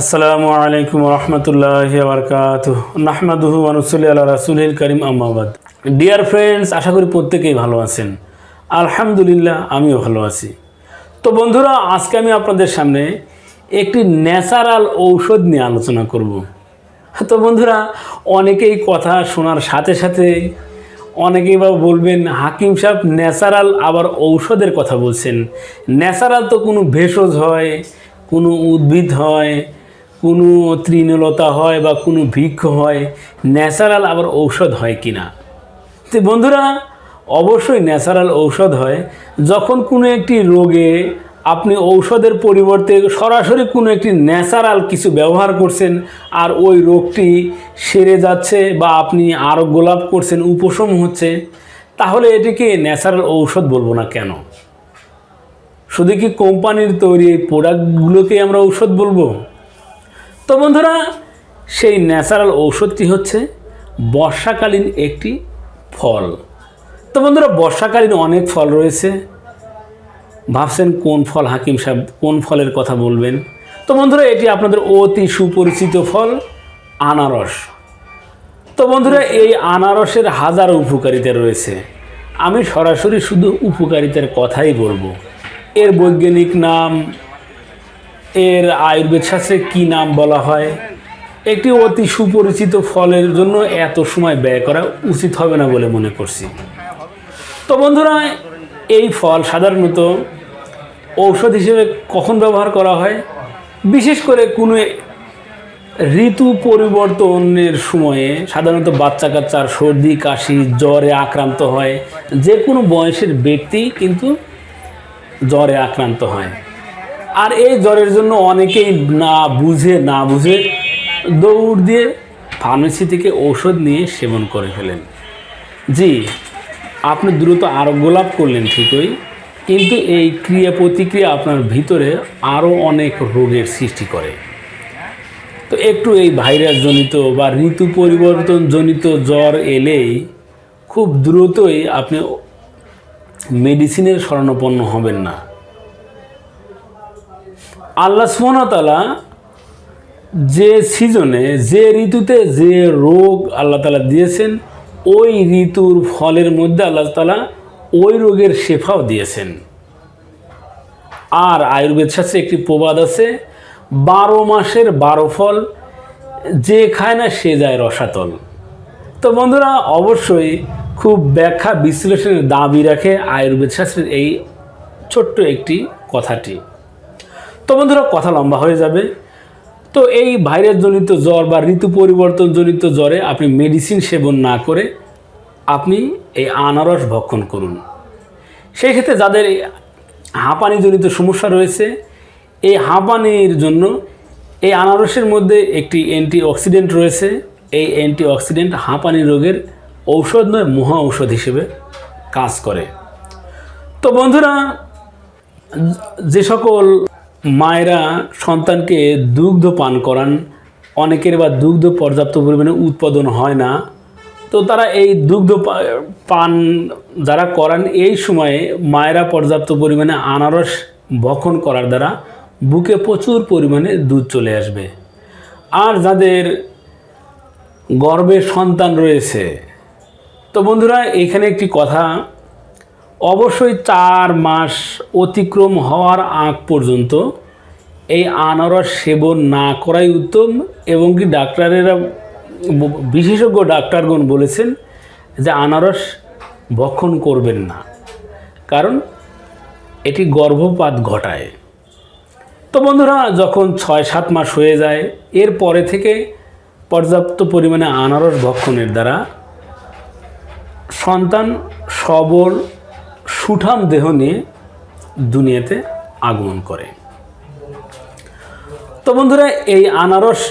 আসসালামু আলাইকুম রহমতুল্লাহ বারকাত নাহমাদুহু আনুসুল্লি আল্লাহ রাসুলহিল করিম আহমাবাদ ডিয়ার ফ্রেন্ডস আশা করি প্রত্যেকেই ভালো আছেন। আলহামদুলিল্লাহ, আমিও ভালো আছি। তো বন্ধুরা, আজকে আমি আপনাদের সামনে একটি ন্যাচারাল ঔষধ নিয়ে আলোচনা করব। তো বন্ধুরা, অনেকেই কথা শোনার সাথে সাথে অনেকেই বা বলবেন, হাকিম সাহেব, ন্যাচারাল আবার ঔষধের কথা বলছেন। ন্যাচারাল তো কোনো ভেষজ হয়, কোনো উদ্ভিদ হয় কোনো তৃণলতা হয় বা কোনো বৃক্ষ হয়, ন্যাচারাল আবার ঔষধ হয় কি না তো বন্ধুরা, অবশ্যই ন্যাচারাল ঔষধ হয়। যখন কোনো একটি রোগে আপনি ঔষধের পরিবর্তে সরাসরি কোনো একটি ন্যাচারাল কিছু ব্যবহার করছেন আর ওই রোগটি সেরে যাচ্ছে বা আপনি আরোগ্য লাভ করছেন, উপশম হচ্ছে, তাহলে এটিকে ন্যাচারাল ঔষধ বলব না কেন? শুধু কি কোম্পানির তৈরি প্রোডাক্টগুলোকে আমরা ঔষধ বলব? তো বন্ধুরা, সেই ন্যাচারাল ঔষধটি হচ্ছে বর্ষাকালীন একটি ফল। তো বন্ধুরা, বর্ষাকালীন অনেক ফল রয়েছে। ভাবছেন কোন ফল, হাকিম সাহেব, কোন ফলের কথা বলবেন? তো বন্ধুরা, এটি আপনাদের অতি সুপরিচিত ফল, আনারস। তো বন্ধুরা, এই আনারসের হাজার উপকারিতা রয়েছে। আমি সরাসরি শুধু উপকারিতার কথাই বলব। এর বৈজ্ঞানিক নাম এর আয়ুর্বেদ শাস্ত্রে কী নাম বলা হয়? একটি অতি সুপরিচিত ফলের জন্য এত সময় ব্যয় করা উচিত হবে না বলে মনে করছি। তো বন্ধুরা, এই ফল সাধারণত ঔষধ হিসেবে কখন ব্যবহার করা হয়? বিশেষ করে কোনো ঋতু পরিবর্তনের সময়ে সাধারণত বাচ্চা কাচ্চার সর্দি, কাশি, জ্বরে আক্রান্ত হয়। যে কোনো বয়সের ব্যক্তি কিন্তু জ্বরে আক্রান্ত হয়। আর এই জ্বরের জন্য অনেকেই না বুঝে না বুঝে দৌড় দিয়ে ফার্মেসি থেকে ঔষধ নিয়ে সেবন করে ফেলেন। জি, আপনি দ্রুত আরোগ্য লাভ করলেন ঠিকই, কিন্তু এই ক্রিয়া প্রতিক্রিয়া আপনার ভিতরে আরও অনেক রোগের সৃষ্টি করে। তো একটু এই ভাইরাস জনিত বা ঋতু পরিবর্তন জনিত জ্বর এলেই খুব দ্রুতই আপনি মেডিসিনের শরণাপন্ন হবেন না। আল্লাহ সুমনতালা যে সিজনে, যে ঋতুতে যে রোগ আল্লাহ তালা দিয়েছেন, ওই ঋতুর ফলের মধ্যে আল্লাহ তালা ওই রোগের শেফাও দিয়েছেন। আর আয়ুর্বেদ শাস্ত্রে একটি প্রবাদ আছে, বারো মাসের বারো ফল, যে খায় না সে যায় রসাতল। তো বন্ধুরা, অবশ্যই খুব ব্যাখ্যা বিশ্লেষণের দাবি রাখে আয়ুর্বেদ শাস্ত্রের এই ছোট্ট একটি কথাটি। তো বন্ধুরা, কথা লম্বা হয়ে যাবে। তো এই ভাইরাসজনিত জ্বর বা ঋতু পরিবর্তনজনিত জ্বরে আপনি মেডিসিন সেবন না করে আপনি এই আনারস ভক্ষণ করুন। সেই ক্ষেত্রে যাদের হাঁপানিজনিত সমস্যা রয়েছে, এই হাঁপানির জন্য এই আনারসের মধ্যে একটি অ্যান্টি অক্সিডেন্ট রয়েছে। এই অ্যান্টি অক্সিডেন্ট হাঁপানি রোগের ঔষধ নয়, মহা ঔষধ হিসেবে কাজ করে। তো বন্ধুরা, যে সকল মায়েরা সন্তানকে দুগ্ধ পান করান। অনেকের বা দুগ্ধ পর্যাপ্ত পরিমাণে উৎপাদন হয় না। তো তারা এই দুগ্ধ পান যারা করান, এই সময়ে মায়েরা পর্যাপ্ত পরিমাণে আনারস ভক্ষণ করার দ্বারা বুকে প্রচুর পরিমাণে দুধ চলে আসবে। আর যাদের গর্ভে সন্তান রয়েছে, তো বন্ধুরা, এখানে একটি কথা অবশ্যই চার মাস অতিক্রম হওয়ার আগ পর্যন্ত এই আনারস সেবন না করাই উত্তম এবং কি ডাক্তারেরা, বিশেষজ্ঞ ডাক্তারগণ বলেছেন যে আনারস ভক্ষণ করবেন না। কারণ এটি গর্ভপাত ঘটায়। তো বন্ধুরা, যখন ছয় সাত মাস হয়ে যায়, এর পরে থেকে পর্যাপ্ত পরিমাণে আনারস ভক্ষণের দ্বারা সন্তান সবল সুঠাম দেহ নিয়ে দুনিয়াতে আগমন করে। তো বন্ধুরা, এই আনারস,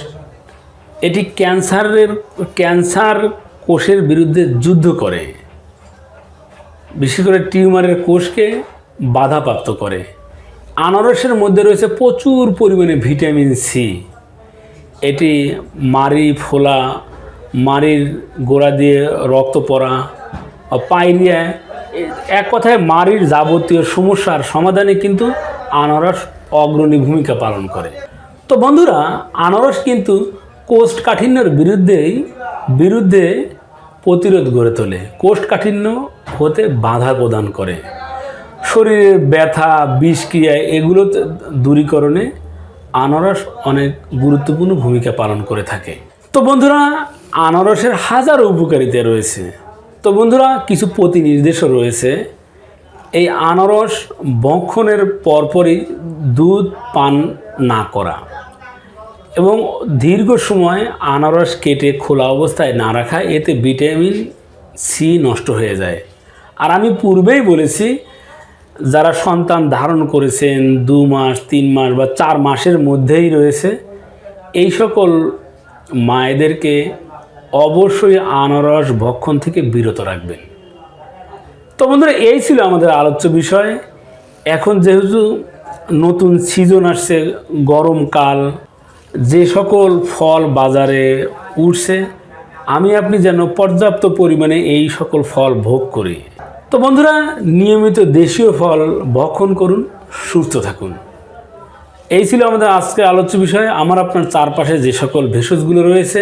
এটি ক্যান্সারের, ক্যান্সার কোষের বিরুদ্ধে যুদ্ধ করে। বিশেষ করে টিউমারের কোষকে বাধাপ্রাপ্ত করে। আনারসের মধ্যে রয়েছে প্রচুর পরিমাণে ভিটামিন সি। এটি মারি ফোলা মারির গোড়া দিয়ে রক্ত পড়া বা পাইরিয়া এ- এক কথায় মারির যাবতীয় সমস্যার সমাধানে কিন্তু আনারস অগ্রণী ভূমিকা পালন করে। তো বন্ধুরা, আনারস কিন্তু কোষ্ঠকাঠিন্যের বিরুদ্ধেই, বিরুদ্ধে প্রতিরোধ গড়ে তোলে। কোষ্ঠকাঠিন্য হতে বাধা প্রদান করে। শরীরের ব্যথা, বিষক্রিয়া এগুলো দূরীকরণে আনারস অনেক গুরুত্বপূর্ণ ভূমিকা পালন করে থাকে। তো বন্ধুরা, আনারসের হাজারো উপকারিতা রয়েছে। তো বন্ধুরা, কিছু প্রতি নির্দেশও রয়েছে। এই আনারস বক্ষণের পরপরই দুধ পান না করা এবং দীর্ঘ সময় আনারস কেটে খোলা অবস্থায় না রাখা, এতে ভিটামিন সি নষ্ট হয়ে যায়। আর আমি পূর্বেই বলেছি, যারা সন্তান ধারণ করেছেন, দু মাস, তিন মাস বা চার মাসের মধ্যেই রয়েছে, এই সকল মায়েদেরকে অবশ্যই আনারস ভক্ষণ থেকে বিরত রাখবেন। তো বন্ধুরা, এই ছিল আমাদের আলোচ্য বিষয়। এখন যেহেতু নতুন সিজন আসছে গরমকাল যে সকল ফল বাজারে উঠছে, আমি আপনি যেন পর্যাপ্ত পরিমাণে এই সকল ফল ভোগ করি। তো বন্ধুরা, নিয়মিত দেশীয় ফল ভক্ষণ করুন, সুস্থ থাকুন। এই ছিল আমাদের আজকের আলোচ্য বিষয়। আমার আপনার চারপাশে যে সকল ভেষজগুলো রয়েছে